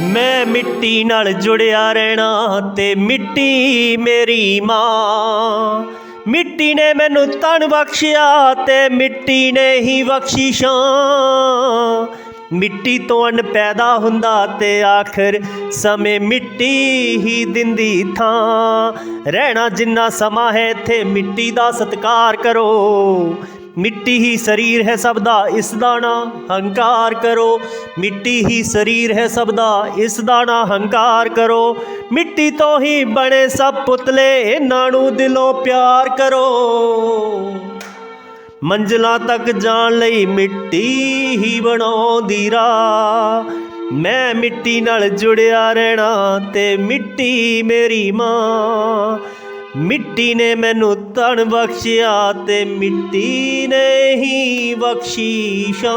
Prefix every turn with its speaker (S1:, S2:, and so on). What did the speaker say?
S1: ਮੈਂ ਮਿੱਟੀ ਨਾਲ ਜੁੜਿਆ ਰਹਿਣਾ ਤੇ ਮਿੱਟੀ ਮੇਰੀ ਮਾਂ। ਮਿੱਟੀ ਨੇ ਮੈਨੂੰ ਤਨ ਬਖਸ਼ਿਆ ਤੇ ਮਿੱਟੀ ਨੇ ਹੀ ਬਖਸ਼ਿਸ਼ਾਂ ਮਿੱਟੀ ਤੋਂ ਅੰਨ ਪੈਦਾ ਹੁੰਦਾ ਤੇ ਆਖਰ ਸਮੇਂ ਮਿੱਟੀ ਹੀ ਦਿੰਦੀ ਥਾਂ। ਰਹਿਣਾ ਜਿੰਨਾ ਸਮਾਂ ਹੈ ਇੱਥੇ ਮਿੱਟੀ ਦਾ ਸਤਿਕਾਰ ਕਰੋ। ਮਿੱਟੀ ਹੀ ਸਰੀਰ ਹੈ ਸਭ ਦਾ, ਇਸ ਦਾ ਨਾ ਹੰਕਾਰ ਕਰੋ। ਮਿੱਟੀ ਹੀ ਸਰੀਰ ਹੈ ਸਭ ਦਾ, ਇਸ ਦਾ ਨਾ ਹੰਕਾਰ ਕਰੋ। ਮਿੱਟੀ ਤੋਂ ਹੀ ਬਣੇ ਸਭ ਪੁਤਲੇ, ਇਹਨਾਂ ਨੂੰ ਦਿਲੋਂ ਪਿਆਰ ਕਰੋ। ਮੰਜ਼ਲਾਂ ਤੱਕ ਜਾਣ ਲਈ ਮਿੱਟੀ ਹੀ ਬਣਾਉਂਦੀ ਰਾਹ। ਮੈਂ ਮਿੱਟੀ ਨਾਲ ਜੁੜਿਆ ਰਹਿਣਾ ਤੇ ਮਿੱਟੀ ਮੇਰੀ ਮਾਂ। ਮਿੱਟੀ ਨੇ ਮੈਨੂੰ ਤਨ ਬਖਸ਼ਿਆ ਤੇ ਮਿੱਟੀ ਨੇ ਹੀ ਬਖਸ਼ੀਸ਼ਾਂ